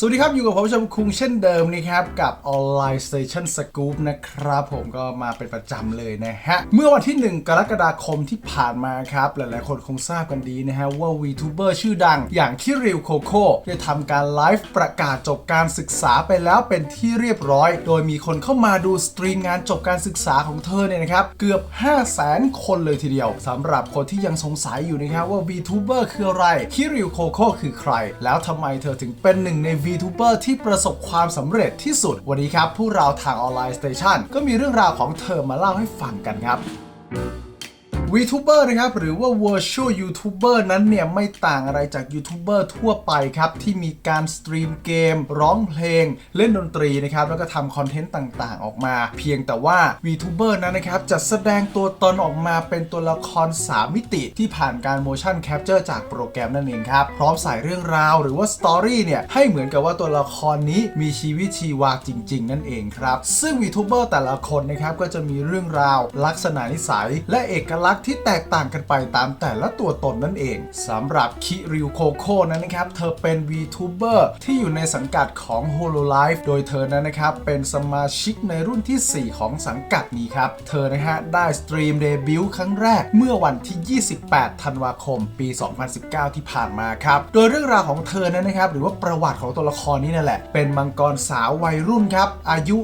สวัสดีครับ อยู่กับผมชมคุงเช่นเดิมนะครับ กับ Online Station Scoop นะครับ ผมก็มาเป็นประจำเลยนะฮะ เมื่อวันที่ 1 กรกฎาคมที่ผ่านมาครับ หลายๆคนคงทราบกันดีนะฮะ ว่า VTuber ชื่อดังอย่างคิริวโคโค่ได้ทำการไลฟ์ประกาศจบการศึกษาไปแล้วเป็นที่เรียบร้อย โดยมีคนเข้ามาดูสตรีมงานจบการศึกษาของเธอเนี่ยนะครับ เกือบ 5 0 0แสนคนเลยทีเดียวสำหรับคนที่ยังสงสัยอยู่นะครับว่า VTuber คืออะไรคิริวโคโค่คือใคร แล้วทำไมเธอถึงเป็นหนึ่งใน VTuber ที่ประสบความสำเร็จที่สุด วันนี้ครับผู้เราทางออนไลน์สเตชันก็มีเรื่องราวของเธอมาเล่าให้ฟังกันครับ VTuber นะครับหรือว่า Virtual YouTuber นั้นเนี่ยไม่ต่างอะไรจากยูทูบเบอร์ทั่วไปครับ ที่มีการสตรีมเกม ร้องเพลง เล่นดนตรีนะครับ แล้วก็ทำคอนเทนต์ต่างๆ ออกมา เพียงแต่ว่า VTuber นั้นนะครับจะแสดงตัวตนออกมาเป็นตัวละคร 3 มิติที่ผ่านการ motion capture จากโปรแกรมนั่นเองครับ พร้อมใส่เรื่องราวหรือว่าสตอรี่เนี่ยให้เหมือนกับว่าตัวละครนี้มีชีวิตชีวาจริง ๆ นั่นเองครับ ซึ่ง VTuber แต่ละคนนะครับก็จะมีเรื่องราว ลักษณะนิสัย และเอกลักษณ์ที่แตกต่างกันไปตามแต่ละตัวตนนั่นเองสำหรับคิริวโคโค่นั้นนะครับ เธอเป็น VTuber ที่อยู่ในสังกัดของ Hololive โดยเธอนั้นนะครับ เป็นสมาชิกในรุ่นที่ 4 ของสังกัดนี้ครับ เธอนะฮะ ได้สตรีมเดบิวต์ครั้งแรกเมื่อวันที่ 28 ธันวาคม ปี 2019 ที่ผ่านมาครับ โดยเรื่องราวของเธอนั้นนะครับ หรือว่าประวัติของตัวละครนี้นั่นแหละ เป็นมังกรสาววัยรุ่นครับ อายุ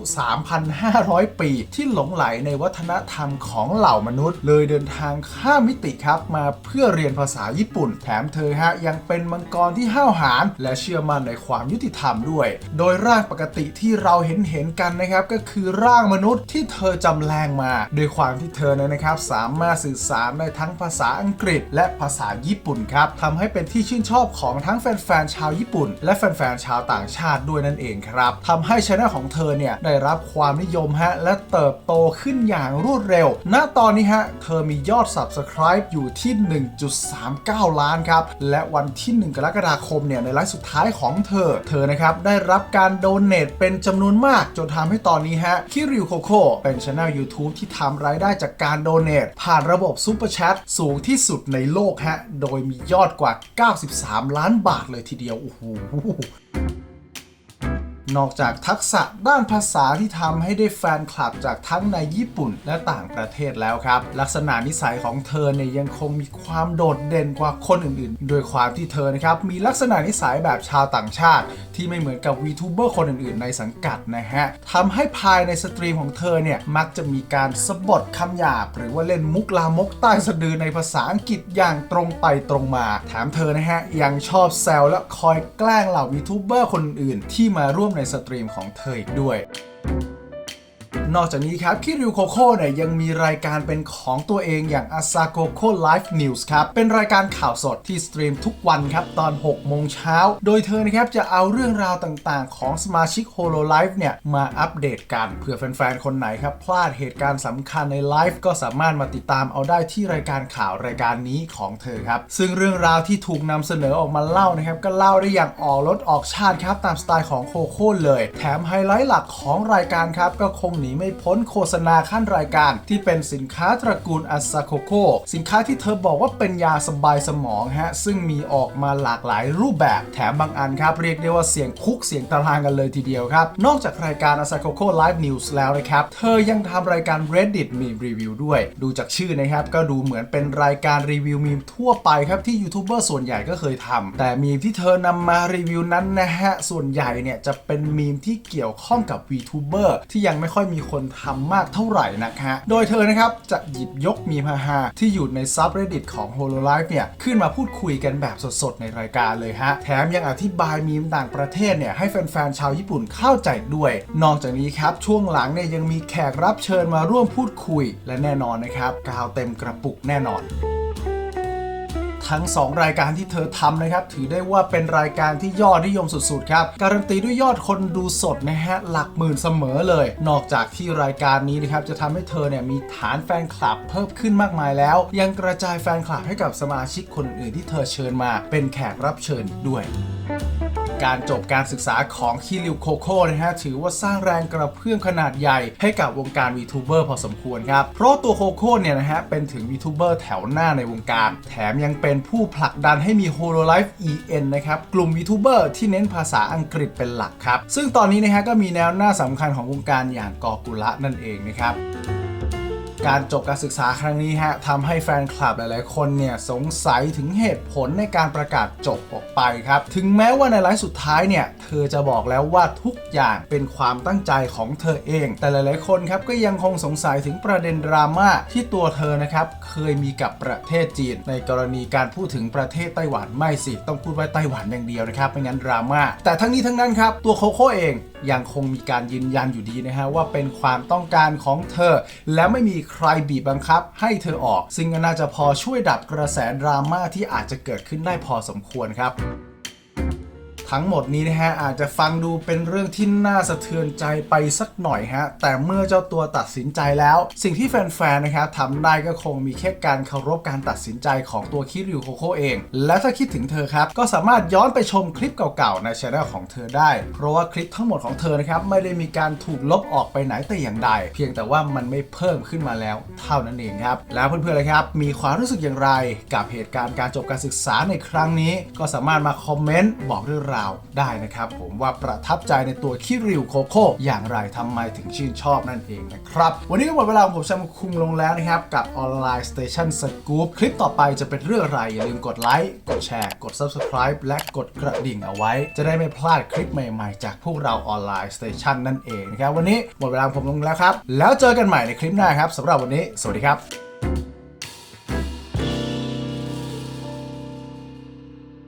3,500 ปี ที่หลงไหลในวัฒนธรรมของเหล่ามนุษย์ เลยเดินทางางข้ามมิติครับ มาเพื่อเรียนภาษาญี่ปุ่น แถมเธอฮะยังเป็นมังกรที่ห้าวหาญและเชื่อมั่นในความยุติธรรมด้วย โดยร่างปกติที่เราเห็นเห็นกันนะครับก็คือร่างมนุษย์ที่เธอจำแรงมา โดยความที่เธอนั้นนะครับ สามารถสื่อสารได้ทั้งภาษาอังกฤษ และภาษาญี่ปุ่นครับทำให้เป็นที่ชื่นชอบของทั้งแฟนๆชาวญี่ปุ่น และแฟนๆชาวต่างชาติด้วยนั่นเองครับทำให้ช anel ของเธอเนี่ยได้รับความนิยมฮะและเติบโตขึ้นอย่างรวดเร็ว ณตอนนี้ฮะเธอมียอด Subscribe อยู่ที่ 1.39 ล้านครับ และวันที่ 1 กรกฎาคมเนี่ยในไลฟ์สุดท้ายของเธอ เธอนะครับ ได้รับการโดเน a เป็นจำนวนมาก จนทำให้ตอนนี้ฮะคิริวโคโค่เป็นช anel YouTube ที่ทำรายได้จากการโดเน a ผ่านระบบซูเปอร์แชทสูงที่สุดในโลกฮะโดยมียอดกว่า 93 ล้านบาทเลยทีเดียวโอ้โห นอกจากทักษะด้านภาษาที่ทำให้ได้แฟนคลับจากทั้งในญี่ปุ่นและต่างประเทศแล้วครับ ลักษณะนิสัยของเธอเนี่ยยังคงมีความโดดเด่นกว่าคนอื่นๆ โดยความที่เธอนะครับมีลักษณะนิสัยแบบชาวต่างชาติ ที่ไม่เหมือนกับ VTuber คนอื่นๆ ในสังกัดนะฮะทำให้ภายในสตรีมของเธอเนี่ยมักจะมีการสะบดคำหยาบ หรือว่าเล่นมุกลามกใต้สะดือในภาษาอังกฤษอย่างตรงไปตรงมาแถมเธอนะฮะยังชอบแซวและคอยแกล้งเหล่า VTuber คนอื่นที่มาร่วมในสตรีมของเธออีกด้วย นอกจากนี้ครับคิริวโคโค่เนี่ยยังมีรายการเป็นของตัวเองอย่าง a s a k o k o Live News ครับ เป็นรายการข่าวสดที่สตรีมทุกวันครับ ตอน 6 โมงเช้า โดยเธอนะครับจะเอาเรื่องราวต่างๆ ของสมาชิก Holo Live เนี่ย มาอัปเดตกันเผื่อแฟนๆ คนไหนครับ พลาดเหตุการณ์สำคัญในไลฟ์ก็สามารถมาติดตามเอาได้ที่รายการข่าวรายการนี้ของเธอครับ ซึ่งเรื่องราวที่ถูกนำเสนอออกมาเล่านะครับก็เล่าได้อย่างออกรถออกชาติครับตามสไตล์ของโคโค่เลย แถมไฮไลท์หลักของรายการครับก็คงหนีไม่พ้นโฆษณาขั้นรายการ ที่เป็นสินค้าตระกูลอัสซาโคโคสินค้าที่เธอบอกว่าเป็นยาสบายสมองฮะ ซึ่งมีออกมาหลากหลายรูปแบบแถมบางอันครับ เรียกได้ว่าเสียงคุกเสียงตารางกันเลยทีเดียวครับ นอกจากรายการอัสซาโคโค Live News แล้วนะครับ เธอยังทำรายการ Reddit มีรีวิวด้วย ดูจากชื่อนะครับ ก็ดูเหมือนเป็นรายการรีวิวมีมทั่วไปครับที่ยูทูบเบอร์ส่วนใหญ่ก็เคยทำแต่มีมที่เธอนำมารีวิวนั้นนะฮะส่วนใหญ่เนี่ยจะเป็นมีมที่เกี่ยวข้องกับ VTuber ที่ยังไม่ค่อยมีคนคนทำมากเท่าไหร่นะฮะ โดยเธอนะครับจะหยิบยกมีมฮาที่อยู่ในซับ reddit ของ Hololive เนี่ย ขึ้นมาพูดคุยกันแบบสดๆ ในรายการเลยฮะ แถมยังอธิบายมีมต่างประเทศเนี่ย ให้แฟนๆ ชาวญี่ปุ่นเข้าใจด้วย นอกจากนี้ครับ ช่วงหลังเนี่ยยังมีแขกรับเชิญมาร่วมพูดคุย และแน่นอนนะครับกาวเต็มกระปุกแน่นอน ทั้ง 2 รายการที่เธอทำนะครับ ถือได้ว่าเป็นรายการที่ยอดนิยมสุดๆ ครับ การันตีด้วยยอดคนดูสดนะฮะ หลักหมื่นเสมอเลย นอกจากที่รายการนี้นะครับ จะทำให้เธอเนี่ยมีฐานแฟนคลับเพิ่มขึ้นมากมายแล้ว ยังกระจายแฟนคลับให้กับสมาชิกคนอื่นที่เธอเชิญมา เป็นแขกรับเชิญด้วย การจบการศึกษาของคิริวโคโค่นะฮะถือว่าสร้างแรงกระเพื่อมขนาดใหญ่ให้กับวงการวีทูเบอร์พอสมควรครับ เพราะตัวโคโค่เนี่ยนะฮะเป็นถึงวีทูเบอร์แถวหน้าในวงการ แถมยังเป็นผู้ผลักดันให้มี Hololive EN นะครับ กลุ่มวีทูเบอร์ที่เน้นภาษาอังกฤษเป็นหลักครับ ซึ่งตอนนี้นะฮะก็มีแนวหน้าสำคัญของวงการอย่างกอกุละนั่นเองนะครับ การจบการศึกษาครั้งนี้ฮะทำให้แฟนคลับหลาย ๆ คนเนี่ยสงสัยถึงเหตุผลในการประกาศจบออกไปครับ ถึงแม้ว่าในไลฟ์สุดท้ายเนี่ยเธอจะบอกแล้วว่าทุกอย่างเป็นความตั้งใจของเธอเอง แต่หลาย ๆ คนครับก็ยังคงสงสัยถึงประเด็นดราม่าที่ตัวเธอนะครับเคยมีกับประเทศจีน ในกรณีการพูดถึงประเทศไต้หวันไม่สิต้องพูดว่าไต้หวันอย่างเดียวนะครับไม่งั้นดราม่าแต่ทั้งนี้ทั้งนั้นครับตัวโคโค่เอง ยังคงมีการยืนยันอยู่ดีนะฮะว่าเป็นความต้องการของเธอ และไม่มีใครบีบบังคับให้เธอออก ซึ่งก็น่าจะพอช่วยดับกระแสดราม่าที่อาจจะเกิดขึ้นได้พอสมควรครับ ทั้งหมดนี้นะฮะอาจจะฟังดูเป็นเรื่องที่น่าสะเทือนใจไปสักหน่อยฮะแต่เมื่อเจ้าตัวตัดสินใจแล้ว สิ่งที่แฟนๆนะครับทำได้ก็คงมีแค่การเคารพการตัดสินใจของตัวคิริวโคโค่เอง และถ้าคิดถึงเธอครับ ก็สามารถย้อนไปชมคลิปเก่าๆในช anel ของเธอได้ เพราะว่าคลิปทั้งหมดของเธอนะครับไม่ได้มีการถูกลบออกไปไหนแต่อย่างใด เพียงแต่ว่ามันไม่เพิ่มขึ้นมาแล้ว เท่านั้นเองครับแล้วเพื่อนๆเลยครับมีความรู้สึกอย่างไร กับเหตุการณ์การจบการศึกษาในครั้งนี้ ก็สามารถมาคอมเมนต์บอกเรื่องราวได้นะครับ ผมว่าประทับใจในตัวคิริวโคโค่อย่างไรทำไมถึงชื่นชอบนั่นเองนะครับ วันนี้ก็หมดเวลาของผมแชมคุงลงแล้วนะครับ กับออนไลน์สเตชันสกู๊ปคลิปต่อไปจะเป็นเรื่องอะไร อย่าลืมกดไลค์กดแชร์กด Subscribe และกดกระดิ่งเอาไว้ จะได้ไม่พลาดคลิปใหม่ๆ จากพวกเราออนไลน์สเตชันนั่นเองนะครับวันนี้หมดเวลาผมลงแล้วครับ แล้วเจอกันใหม่ในคลิปหน้าครับสำหรับวันนี้ สวัสดีครับ